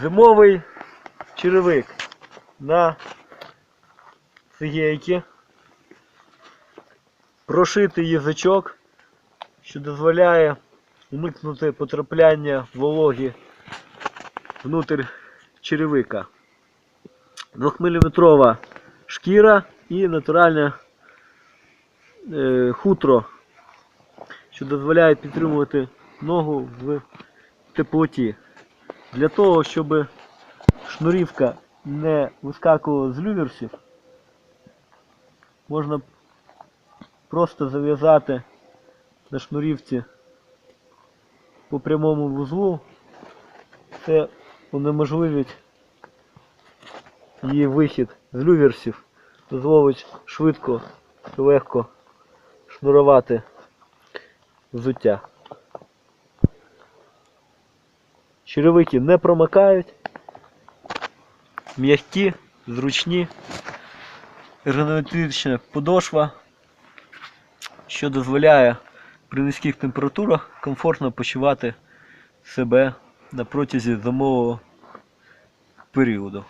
Зимовий черевик на цигейки. Прошитий язичок, що дозволяє уникнути потрапляння вологи внутрь черевика. 2-мм шкіра і натуральне е, хутро, що дозволяє підтримувати ногу в теплоті. Для того, щоб шнурівка не вискакувала з люверсів, можна просто зав'язати на шнурівці по прямому вузлу. Це унеможливить її вихід з люверсів, дозволить швидко і легко шнурувати взуття. Черевики не промикають, м'які, зручні, ергонометрична подошва, що дозволяє при низьких температурах комфортно почувати себе на протязі зимового періоду.